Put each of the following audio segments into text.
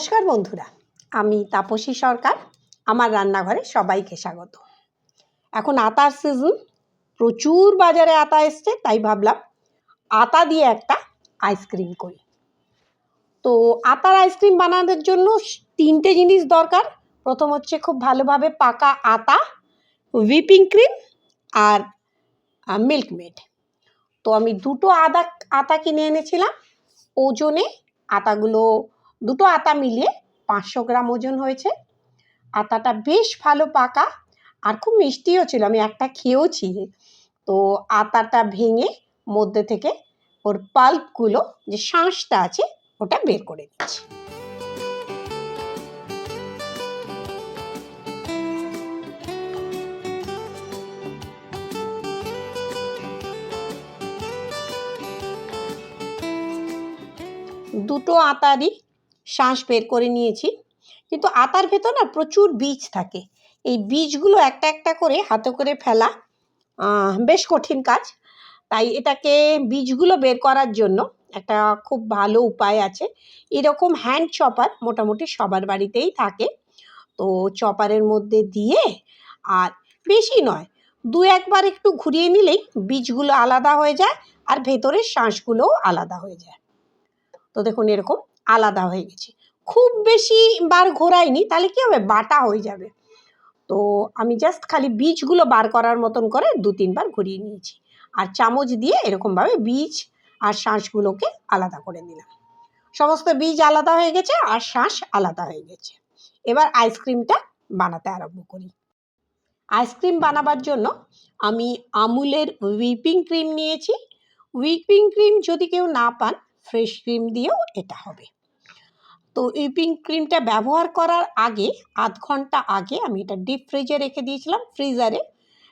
নমস্কার বন্ধুরা, আমি তাপসী সরকার, আমার রান্নাঘরে সবাইকে স্বাগত। এখন আতার সিজন প্রচুর বাজারে আতা এসছে, তাই ভাবলাম আতা দিয়ে একটা আইসক্রিম করি। তো আতার আইসক্রিম বানানোর জন্য তিনটে জিনিস দরকার। প্রথম হচ্ছে খুব ভালোভাবে পাকা আতা হুইপিং ক্রিম আর মিল্ক মেড তো আমি দুটো আদা, আতা কিনে এনেছিলাম, ওজনে আতাগুলো দুটো আতা মিলিয়ে পাঁচশো গ্রাম ওজন হয়েছে। আতাটা বেশ ভালো পাকা আর খুব মিষ্টিও ছিল, আমি একটা খেয়েওছি। তো আতাটা ভেঙে মধ্যে থেকে ওর পাল্পগুলো যে শাঁসটা আছে, ওটা বের করে দিচ্ছি দুটো আতারই শাঁস বের করে নিয়েছি। কিন্তু আতার ভেতর না প্রচুর বীজ থাকে। এই বীজগুলো একটা একটা করে হাতে করে ফেলা বেশ কঠিন কাজ। তাই এটাকে বীজগুলো বের করার জন্য একটা খুব ভালো উপায় আছে। এরকম হ্যান্ড চপার মোটামুটি সবার বাড়িতেই থাকে। তো চপারের মধ্যে দিয়ে আর বেশি নয়, দু একবার একটু ঘুরিয়ে নিলেই বীজগুলো আলাদা হয়ে যায় আর ভেতরের শাঁসগুলোও আলাদা হয়ে যায়। তো দেখুন এরকম আলাদা হয়ে গেছে। খুব বেশি বার ঘোরাইনি, তাহলে কি হবে? বাটা হয়ে যাবে। তো আমি জাস্ট খালি বীজগুলো বার করার মতন করে দু তিনবার ঘুরিয়ে নিয়েছি। আর চামচ দিয়ে এরকমভাবে বীজ আর শাঁসগুলোকে আলাদা করে নিলাম সমস্ত বীজ আলাদা হয়ে গেছে আর শাঁস আলাদা হয়ে গেছে। এবার আইসক্রিমটা বানাতে আরম্ভ করি। আইসক্রিম বানাবার জন্য আমি আমুলের হুইপিং ক্রিম নিয়েছি। হুইপিং ক্রিম যদি কেউ না পান, ফ্রেশ ক্রিম দিয়েও এটা হবে। তো হুইপিং ক্রিমটা ব্যবহার করার আগে, আধ ঘণ্টা আগে আমি এটা ডিপ ফ্রিজে রেখে দিয়েছিলাম ফ্রিজারে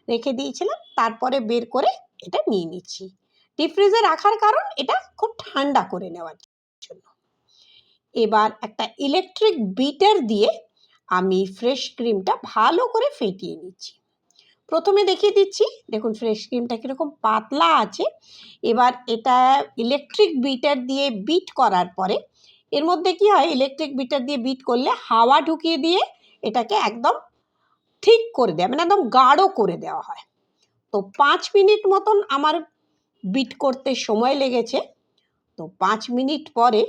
রেখে দিয়েছিলাম, তারপরে বের করে এটা নিয়ে নিচ্ছি। ডিপ ফ্রিজে রাখার কারণ এটা খুব ঠান্ডা করে নেওয়ার জন্য। এবার একটা ইলেকট্রিক বিটার দিয়ে আমি ফ্রেশ ক্রিমটা ভালো করে ফেটিয়ে নিচ্ছি। প্রথমে দেখিয়ে দিচ্ছি, দেখুন ফ্রেশ ক্রিমটা কীরকম পাতলা আছে। এবার এটা ইলেকট্রিক বিটার দিয়ে বিট করার পরে এর মধ্যে কি হয়? ইলেকট্রিক বিটার দিয়ে বিট করলে হাওয়া ঢুকিয়ে দিয়ে এটাকে একদম ঠিক করে দেয় মানে একদম গাঢ় করে দেওয়া হয়। তো পাঁচ মিনিট মতন আমার বিট করতে সময় লেগেছে। তো পাঁচ মিনিট পরে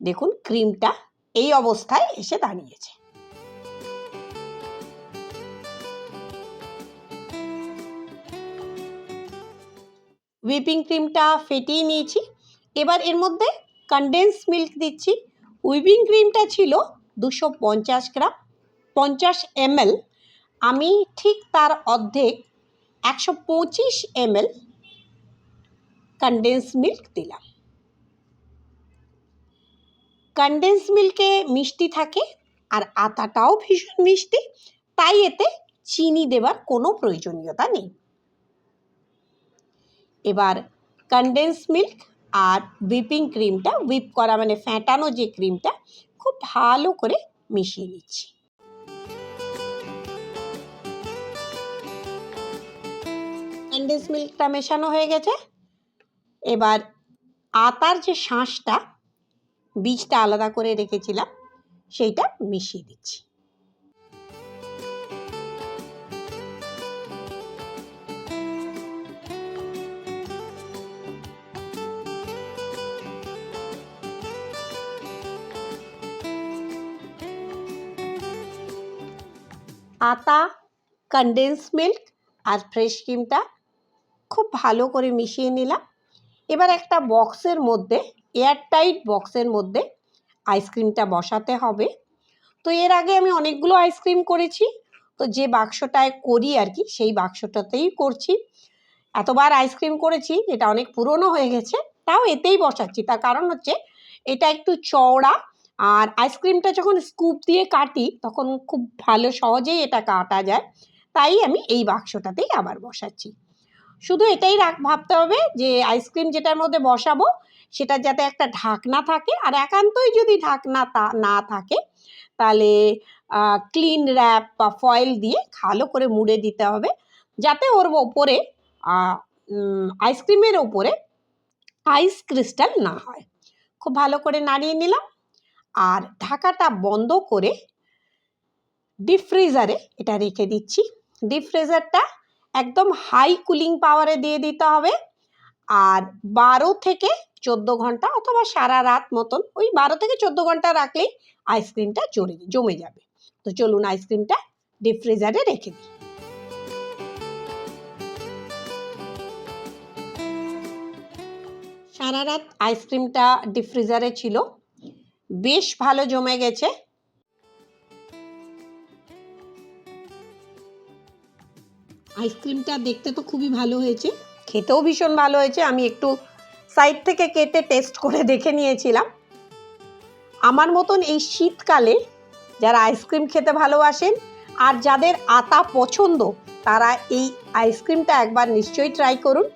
দেখুন ক্রিমটা এই অবস্থায় এসে দাঁড়িয়েছে। হুইপিং ক্রিমটা ফেটিয়ে নিয়েছি। এবার এর মধ্যে কনডেন্স মিল্ক দিচ্ছি। উইভিং ক্রিমটা ছিল দুশো পঞ্চাশ গ্রাম, পঞ্চাশ এমএল। আমি ঠিক তার অর্ধেক একশো পঁচিশ এমএল কনডেন্স মিল্ক দিলাম। কনডেন্স মিল্কে মিষ্টি থাকে আর আতাটাও ভীষণ মিষ্টি, তাই এতে চিনি দেবার কোনো প্রয়োজনীয়তা নেই। এবার কনডেন্স মিল্ক আর হুইপিং ক্রিমটা হুইপ করা মানে ফ্যাটানো যে ক্রিমটা খুব ভালো করে মিশিয়ে নিচ্ছি। কনডেন্স মিল্কটা মেশানো হয়ে গেছে। এবার আতার যে শাঁসটা, বীজটা আলাদা করে রেখেছিলাম, সেইটা মিশিয়ে দিচ্ছি। আতা কনডেন্স মিল্ক আর ফ্রেশ ক্রিমটা খুব ভালো করে মিশিয়ে নিলাম। এবার একটা বক্সের মধ্যে এয়ারটাইট বক্সের মধ্যে আইসক্রিমটা বসাতে হবে। তো এর আগে আমি অনেকগুলো আইসক্রিম করেছি, তো যে বাক্সটায় করি আর কি, সেই বাক্সটাতেই করছি। এতবার আইসক্রিম করেছি যেটা অনেক পুরনো হয়ে গেছে, তাও এতেই বসাচ্ছি। তার কারণ হচ্ছে, এটা একটু চওড়া আর আইসক্রিমটা যখন স্কুপ দিয়ে কাটি, তখন খুব ভালো সহজেই এটা কাটা যায়। তাই আমি এই বাক্সটাতেই আবার বসাচ্ছি। শুধু এটাই রাখ, ভাবতে হবে যে আইসক্রিম যেটার মধ্যে বসাবো সেটা যাতে একটা ঢাকনা থাকে। আর একান্তই যদি ঢাকনা তা, না থাকে, তাহলে ক্লিন র্যাপ বা ফয়েল দিয়ে ভালো করে মুড়ে দিতে হবে। যাতে ওর ওপরে আইসক্রিমের ওপরে আইস ক্রিস্টাল না হয়। খুব ভালো করে নাড়িয়ে নিলাম। আর ঢাকাটা বন্ধ করে ডিপ ফ্রিজারে এটা রেখে দিচ্ছি। ডিপ ফ্রিজারটা একদম হাই কুলিং পাওয়ারে দিয়ে দিতে হবে। আর বারো থেকে চোদ্দ ঘণ্টা অথবা সারা রাত মতন ওই বারো থেকে চোদ্দ ঘণ্টা রাখলেই আইসক্রিমটা জমে জমে যাবে। তো চলুন আইসক্রিমটা ডিপ ফ্রিজারে রেখে দিই। সারা রাত আইসক্রিমটা ডিপ ফ্রিজারে ছিল। বেশ ভালো জমে গেছে। আইসক্রিমটা দেখতে তো খুবই ভালো হয়েছে। খেতেও ভীষণ ভালো হয়েছে। আমি একটু সাইড থেকে কেটে টেস্ট করে দেখে নিয়েছিলাম। আমার মতন এই শীতকালে যারা আইসক্রিম খেতে ভালোবাসেন আর যাদের আতা পছন্দ, তারা এই আইসক্রিমটা একবার নিশ্চয়ই ট্রাই করুন।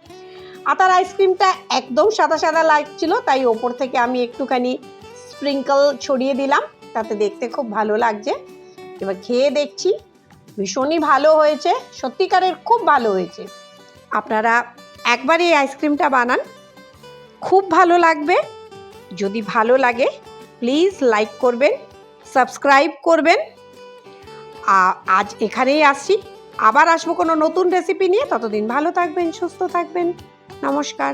আতার আইসক্রিমটা একদম সাদা সাদা লাগছিল, তাই ওপর থেকে আমি একটুখানি স্প্রিঙ্কল ছড়িয়ে দিলাম, তাতে দেখতে খুব ভালো লাগছে। এবার খেয়ে দেখছি, ভীষণই ভালো হয়েছে, সত্যিকারের খুব ভালো হয়েছে। আপনারা একবার এই আইসক্রিমটা বানান, খুব ভালো লাগবে। যদি ভালো লাগে প্লিজ লাইক করবেন সাবস্ক্রাইব করবেন। আজ এখানেই আসছি। আবার আসব কোনো নতুন রেসিপি নিয়ে। ততদিন ভালো থাকবেন, সুস্থ থাকবেন। নমস্কার।